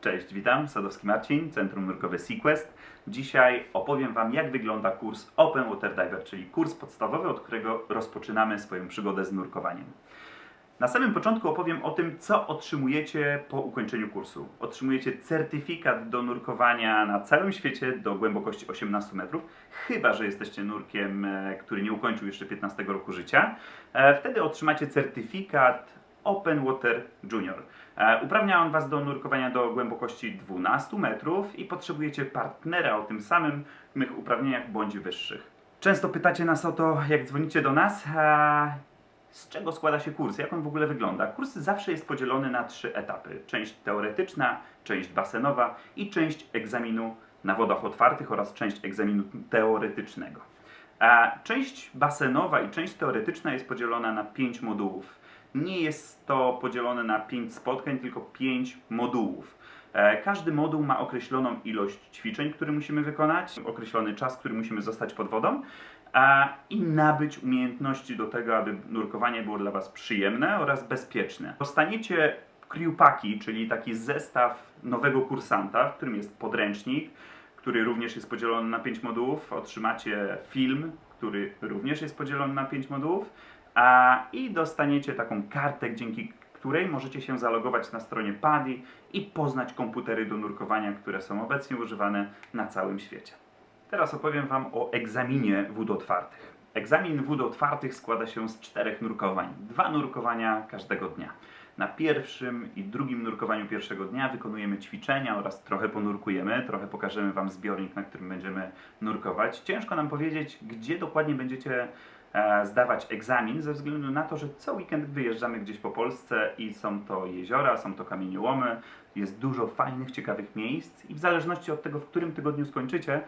Cześć, witam, Sadowski Marcin, Centrum Nurkowe Sequest. Dzisiaj opowiem Wam, jak wygląda kurs Open Water Diver, czyli kurs podstawowy, od którego rozpoczynamy swoją przygodę z nurkowaniem. Na samym początku opowiem o tym, co otrzymujecie po ukończeniu kursu. Otrzymujecie certyfikat do nurkowania na całym świecie do głębokości 18 metrów, chyba że jesteście nurkiem, e, który nie ukończył jeszcze 15 roku życia. E, Wtedy otrzymacie certyfikat Open Water Junior. E, Uprawnia on Was do nurkowania do głębokości 12 metrów i potrzebujecie partnera o tym samym mych uprawnieniach bądź wyższych. Często pytacie nas o to, jak dzwonicie do nas. a z czego składa się kurs? Jak on w ogóle wygląda? Kurs zawsze jest podzielony na trzy etapy: część teoretyczna, część basenowa i część egzaminu na wodach otwartych oraz część egzaminu teoretycznego. A część basenowa i część teoretyczna jest podzielona na pięć modułów. Nie jest to podzielone na pięć spotkań, tylko pięć modułów. E, Każdy moduł ma określoną ilość ćwiczeń, które musimy wykonać, określony czas, który musimy zostać pod wodą a, i nabyć umiejętności do tego, aby nurkowanie było dla Was przyjemne oraz bezpieczne. Dostaniecie crewpaki, czyli taki zestaw nowego kursanta, w którym jest podręcznik, który również jest podzielony na 5 modułów. Otrzymacie film, który również jest podzielony na 5 modułów. I dostaniecie taką kartę, dzięki której możecie się zalogować na stronie PADI i poznać komputery do nurkowania, które są obecnie używane na całym świecie. Teraz opowiem Wam o egzaminie wód otwartych. Egzamin wód otwartych składa się z czterech nurkowań. Dwa nurkowania każdego dnia. Na pierwszym i drugim nurkowaniu pierwszego dnia wykonujemy ćwiczenia oraz trochę ponurkujemy, trochę pokażemy Wam zbiornik, na którym będziemy nurkować. Ciężko nam powiedzieć, gdzie dokładnie będziecie zdawać egzamin, ze względu na to, że co weekend wyjeżdżamy gdzieś po Polsce i są to jeziora, są to kamieniołomy, jest dużo fajnych, ciekawych miejsc i w zależności od tego, w którym tygodniu skończycie,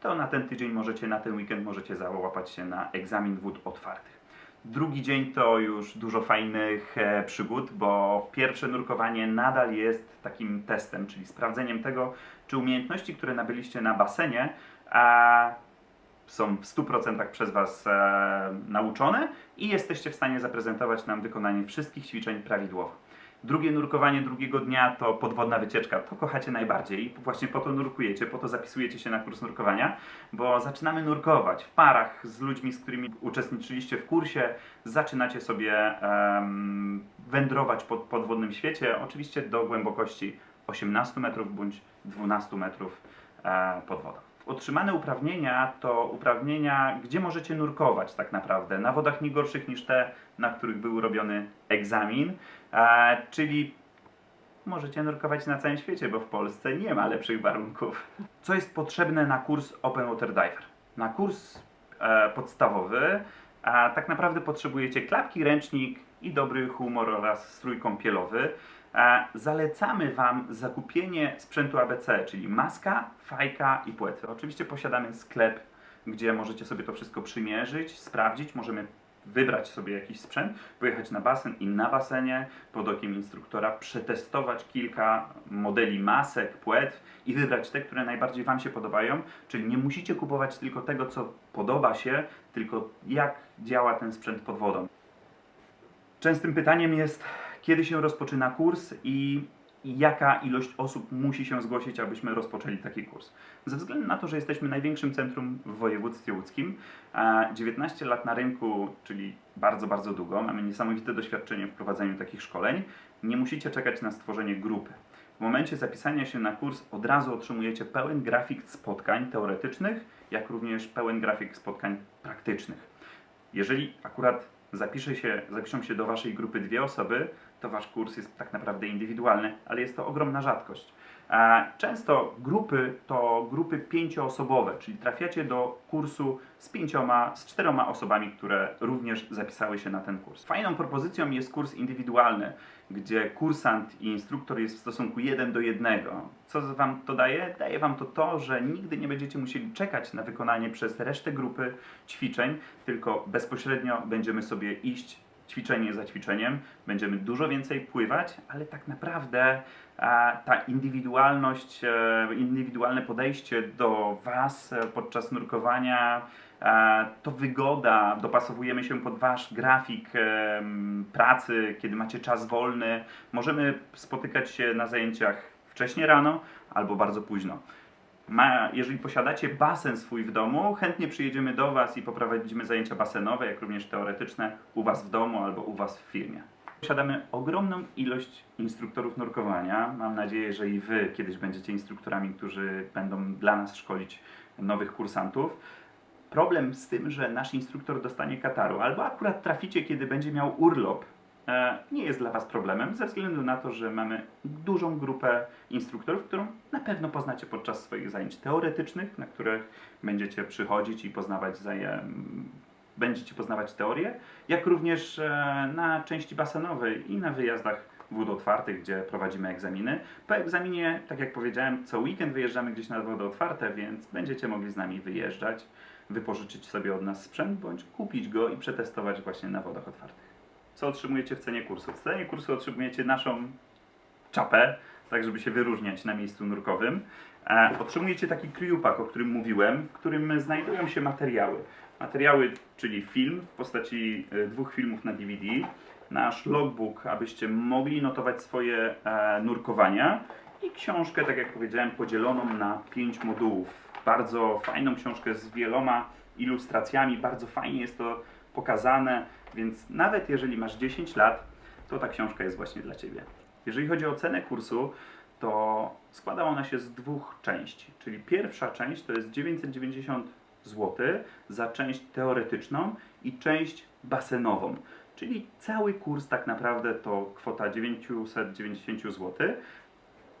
to na ten tydzień możecie, na ten weekend możecie załapać się na egzamin wód otwartych. Drugi dzień to już dużo fajnych e, przygód, bo pierwsze nurkowanie nadal jest takim testem, czyli sprawdzeniem tego, czy umiejętności, które nabyliście na basenie, a są w 100% przez Was e, nauczone i jesteście w stanie zaprezentować nam wykonanie wszystkich ćwiczeń prawidłowo. Drugie nurkowanie drugiego dnia to podwodna wycieczka. To kochacie najbardziej właśnie po to nurkujecie, po to zapisujecie się na kurs nurkowania, bo zaczynamy nurkować w parach z ludźmi, z którymi uczestniczyliście w kursie. Zaczynacie sobie em, wędrować po podwodnym świecie, oczywiście do głębokości 18 metrów bądź 12 metrów e, pod wodą. Otrzymane uprawnienia to uprawnienia, gdzie możecie nurkować tak naprawdę, na wodach nie gorszych niż te, na których był robiony egzamin, e, czyli możecie nurkować na całym świecie, bo w Polsce nie ma lepszych warunków. Co jest potrzebne na kurs Open Water Diver? Na kurs e, podstawowy a tak naprawdę potrzebujecie klapki, ręcznik i dobry humor oraz strój kąpielowy. Zalecamy Wam zakupienie sprzętu ABC, czyli maska, fajka i płetwy. Oczywiście posiadamy sklep, gdzie możecie sobie to wszystko przymierzyć, sprawdzić. Możemy wybrać sobie jakiś sprzęt, pojechać na basen i na basenie pod okiem instruktora przetestować kilka modeli masek, płetw i wybrać te, które najbardziej Wam się podobają. Czyli nie musicie kupować tylko tego, co podoba się, tylko jak działa ten sprzęt pod wodą. Częstym pytaniem jest, kiedy się rozpoczyna kurs i jaka ilość osób musi się zgłosić, abyśmy rozpoczęli taki kurs. Ze względu na to, że jesteśmy największym centrum w województwie łódzkim, a 19 lat na rynku, czyli bardzo, bardzo długo, mamy niesamowite doświadczenie w prowadzeniu takich szkoleń, nie musicie czekać na stworzenie grupy. W momencie zapisania się na kurs od razu otrzymujecie pełen grafik spotkań teoretycznych, jak również pełen grafik spotkań praktycznych. Jeżeli akurat zapisze się, zapiszą się do Waszej grupy dwie osoby, to Wasz kurs jest tak naprawdę indywidualny, ale jest to ogromna rzadkość. A Często grupy to grupy pięcioosobowe, czyli trafiacie do kursu z pięcioma, z czteroma osobami, które również zapisały się na ten kurs. Fajną propozycją jest kurs indywidualny, gdzie kursant i instruktor jest w stosunku jeden do jednego. Co Wam to daje? Daje Wam to to, że nigdy nie będziecie musieli czekać na wykonanie przez resztę grupy ćwiczeń, tylko bezpośrednio będziemy sobie iść ćwiczenie za ćwiczeniem, będziemy dużo więcej pływać, ale tak naprawdę ta indywidualność, e, indywidualne podejście do Was e, podczas nurkowania, e, to wygoda, dopasowujemy się pod Wasz grafik pracy, kiedy macie czas wolny, możemy spotykać się na zajęciach wcześnie rano albo bardzo późno. Ma, jeżeli posiadacie basen swój w domu, chętnie przyjedziemy do Was i poprowadzimy zajęcia basenowe, jak również teoretyczne u Was w domu albo u Was w firmie. Posiadamy ogromną ilość instruktorów nurkowania. Mam nadzieję, że i Wy kiedyś będziecie instruktorami, którzy będą dla nas szkolić nowych kursantów. Problem z tym, że nasz instruktor dostanie kataru, albo akurat traficie, kiedy będzie miał urlop, nie jest dla Was problemem, ze względu na to, że mamy dużą grupę instruktorów, którą na pewno poznacie podczas swoich zajęć teoretycznych, na których będziecie przychodzić i poznawać będziecie poznawać teorię, jak również e, na części basenowej i na wyjazdach wód otwartych, gdzie prowadzimy egzaminy. Po egzaminie, tak jak powiedziałem, co weekend wyjeżdżamy gdzieś na wody otwarte, więc będziecie mogli z nami wyjeżdżać, wypożyczyć sobie od nas sprzęt, bądź kupić go i przetestować właśnie na wodach otwartych. Co otrzymujecie w cenie kursu? W cenie kursu otrzymujecie naszą czapę, tak żeby się wyróżniać na miejscu nurkowym. E, otrzymujecie taki crew pack, o którym mówiłem, w którym znajdują się materiały. Materiały, czyli film w postaci e, dwóch filmów na DVD, nasz logbook, abyście mogli notować swoje e, nurkowania i książkę, tak jak powiedziałem, podzieloną na pięć modułów. Bardzo fajną książkę z wieloma ilustracjami, bardzo fajnie jest to pokazane, więc nawet jeżeli masz 10 lat, to ta książka jest właśnie dla Ciebie. Jeżeli chodzi o cenę kursu, to składa ona się z dwóch części. Czyli pierwsza część to jest 990 zł za część teoretyczną i część basenową. Czyli cały kurs tak naprawdę to kwota 990 zł.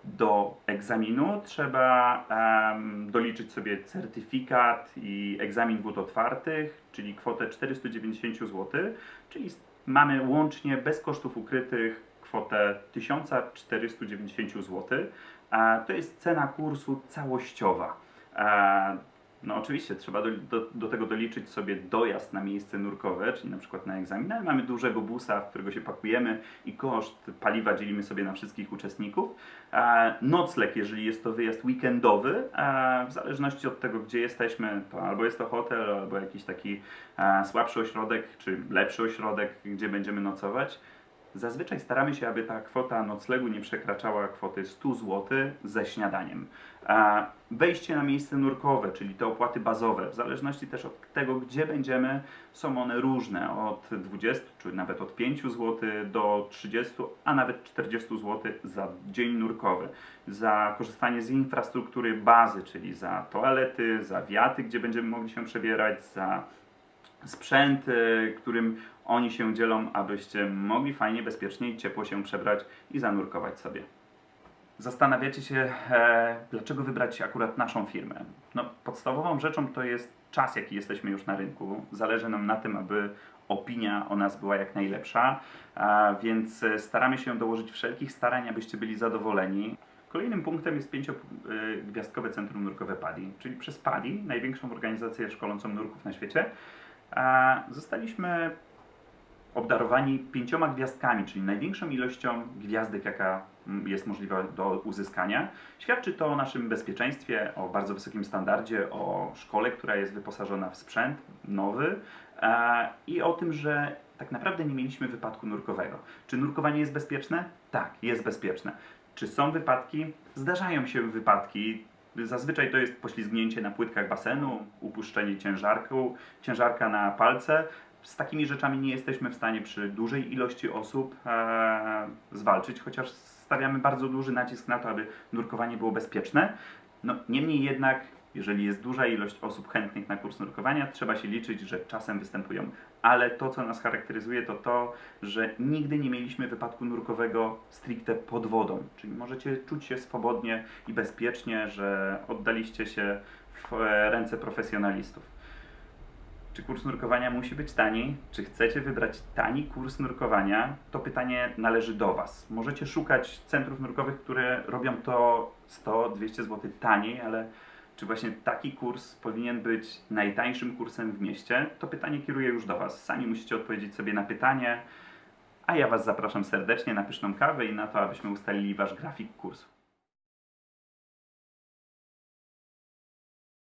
Do egzaminu trzeba em, doliczyć sobie certyfikat i egzamin wód otwartych, czyli kwotę 490 zł, czyli mamy łącznie bez kosztów ukrytych kwotę 1490 zł. To jest cena kursu całościowa. No oczywiście trzeba do, do, do tego doliczyć sobie dojazd na miejsce nurkowe, czyli na przykład na egzamin, ale mamy dużego busa, w którego się pakujemy i koszt paliwa dzielimy sobie na wszystkich uczestników. E, nocleg, jeżeli jest to wyjazd weekendowy, e, w zależności od tego, gdzie jesteśmy, to albo jest to hotel, albo jakiś taki e, słabszy ośrodek, czy lepszy ośrodek, gdzie będziemy nocować. Zazwyczaj staramy się, aby ta kwota noclegu nie przekraczała kwoty 100 zł ze śniadaniem. Wejście na miejsce nurkowe, czyli te opłaty bazowe, w zależności też od tego, gdzie będziemy, są one różne. Od 20 czy nawet od 5 zł do 30, a nawet 40 zł za dzień nurkowy. Za korzystanie z infrastruktury bazy, czyli za toalety, za wiaty, gdzie będziemy mogli się przebierać, za sprzęt, którym oni się dzielą, abyście mogli fajnie, bezpiecznie i ciepło się przebrać i zanurkować sobie. Zastanawiacie się, e, dlaczego wybrać akurat naszą firmę. No, podstawową rzeczą to jest czas, jaki jesteśmy już na rynku. Zależy nam na tym, aby opinia o nas była jak najlepsza, więc e, staramy się dołożyć wszelkich starań, abyście byli zadowoleni. Kolejnym punktem jest pięciogwiazdkowe Centrum Nurkowe PADI, czyli przez PADI, największą organizację szkolącą nurków na świecie, zostaliśmy obdarowani pięcioma gwiazdkami, czyli największą ilością gwiazdek, jaka jest możliwa do uzyskania. Świadczy to o naszym bezpieczeństwie, o bardzo wysokim standardzie, o szkole, która jest wyposażona w sprzęt nowy e, i o tym, że tak naprawdę nie mieliśmy wypadku nurkowego. Czy nurkowanie jest bezpieczne? Tak, jest bezpieczne. Czy są wypadki? Zdarzają się wypadki. Zazwyczaj to jest poślizgnięcie na płytkach basenu, upuszczenie ciężarką, ciężarka na palce. Z takimi rzeczami nie jesteśmy w stanie przy dużej ilości osób e, zwalczyć, chociaż stawiamy bardzo duży nacisk na to, aby nurkowanie było bezpieczne. No, niemniej jednak, jeżeli jest duża ilość osób chętnych na kurs nurkowania, trzeba się liczyć, że czasem występują. Ale to, co nas charakteryzuje, to to, że nigdy nie mieliśmy wypadku nurkowego stricte pod wodą. Czyli możecie czuć się swobodnie i bezpiecznie, że oddaliście się w e, ręce profesjonalistów. Czy kurs nurkowania musi być tani? Czy chcecie wybrać tani kurs nurkowania? To pytanie należy do Was. Możecie szukać centrów nurkowych, które robią to 100-200 zł taniej, ale czy właśnie taki kurs powinien być najtańszym kursem w mieście? To pytanie kieruję już do Was. Sami musicie odpowiedzieć sobie na pytanie, a ja Was zapraszam serdecznie na pyszną kawę i na to, abyśmy ustalili Wasz grafik kursu.